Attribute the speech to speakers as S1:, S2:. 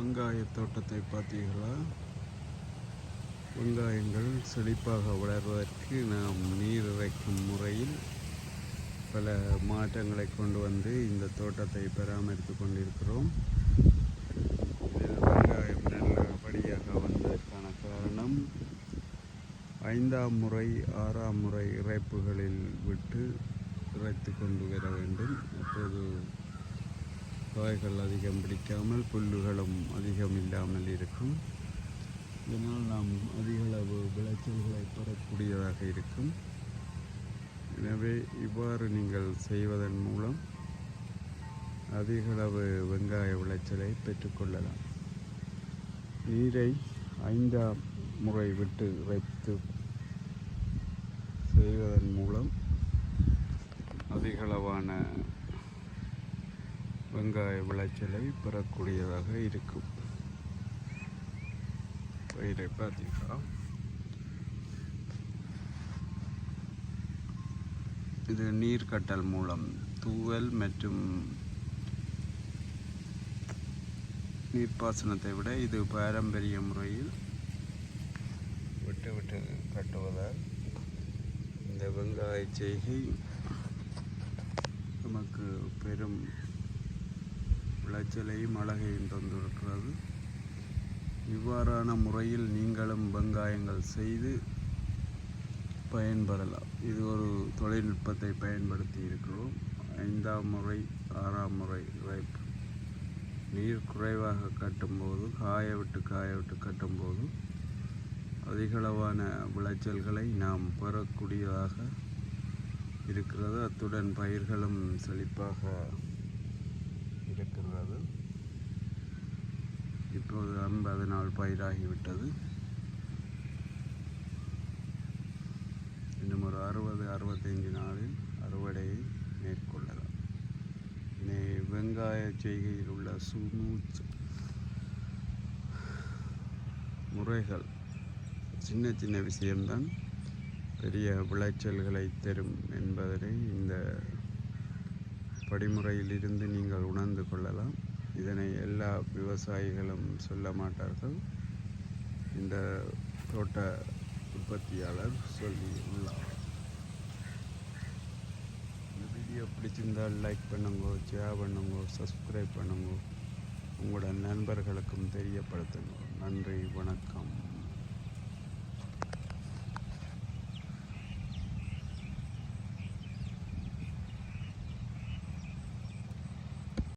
S1: வெங்காய தோட்டத்தை பார்த்தீர்களா? வெங்காயங்கள் செழிப்பாக வளர்வதற்கு நாம் நீர் இறைக்கும் முறையில் பல மாற்றங்களை கொண்டு வந்து இந்த தோட்டத்தை பராமரித்து கொண்டிருக்கிறோம். வெங்காயம் நல்லபடியாக வந்ததற்கான காரணம் ஐந்தாம் முறை ஆறாம் முறை இறைப்புகளில் விட்டு இறைத்து கொண்டு வர வேண்டும். அப்போது காய்கள் அதிகம் பிடிக்காமல் புல்லுகளும் அதிகம் இல்லாமல் இருக்கும். இதனால் நாம் அதிகளவு விளைச்சல்களை பெறக்கூடியதாக இருக்கும். எனவே இவ்வாறு நீங்கள் செய்வதன் மூலம் அதிகளவு வெங்காய விளைச்சலை பெற்றுக்கொள்ளலாம் நீரை ஐந்தாம் முறை விட்டு வைத்து செய்வதன் மூலம் அதிகளவான வெங்காய விளைச்சலை பெறக்கூடியதாக இருக்கும். பயிரை பார்த்தீங்கன்னா இது நீர்க்கட்டல் மூலம் தூவல் மற்றும் நீர்ப்பாசனத்தை விட இது பாரம்பரிய முறையில் விட்டு விட்டு கட்டுவதால் இந்த வெங்காய செய்கை நமக்கு பெரும் விளைச்சலையும் அழகையும் தந்திருக்கிறது. இவ்வாறான முறையில் நீங்களும் வெங்காயங்கள் செய்து பயன்பெறலாம். இது ஒரு தொழில்நுட்பத்தை பயன்படுத்தி இருக்கிறோம். ஐந்தாம் முறை ஆறாம் முறை ரைப் நீர் குறைவாக கட்டும்போது காய விட்டு காய விட்டு கட்டும்போது அதிகளவான விளைச்சல்களை நாம் பெறக்கூடியதாக இருக்கிறது. அத்துடன் பயிர்களும் செழிப்பாக இருக்கிறது இப்போது ஐம்பது நாள் பயிராகிவிட்டது. இன்னும் ஒரு அறுபது அறுபத்தைந்து நாளில் அறுவடையை மேற்கொள்ளலாம். இனி வெங்காய செய்கையில் உள்ள சுமூச் முறைகள். சின்ன சின்ன விஷயம்தான். பெரிய விளைச்சல்களை தரும் என்பதனை இந்த படிமுறையிலிருந்து நீங்கள் உணர்ந்து கொள்ளலாம். இதனை எல்லா விவசாயிகளும் சொல்ல மாட்டார்கள். இந்த தோட்ட உற்பத்தியாளர் சொல்லி உள்ளார் இந்த வீடியோ பிடிச்சிருந்தால் லைக் பண்ணுங்க ஷேர் பண்ணுங்க சப்ஸ்கிரைப் பண்ணுங்க. உங்களோட நண்பர்களுக்கும் தெரியப்படுத்துங்க நன்றி வணக்கம்.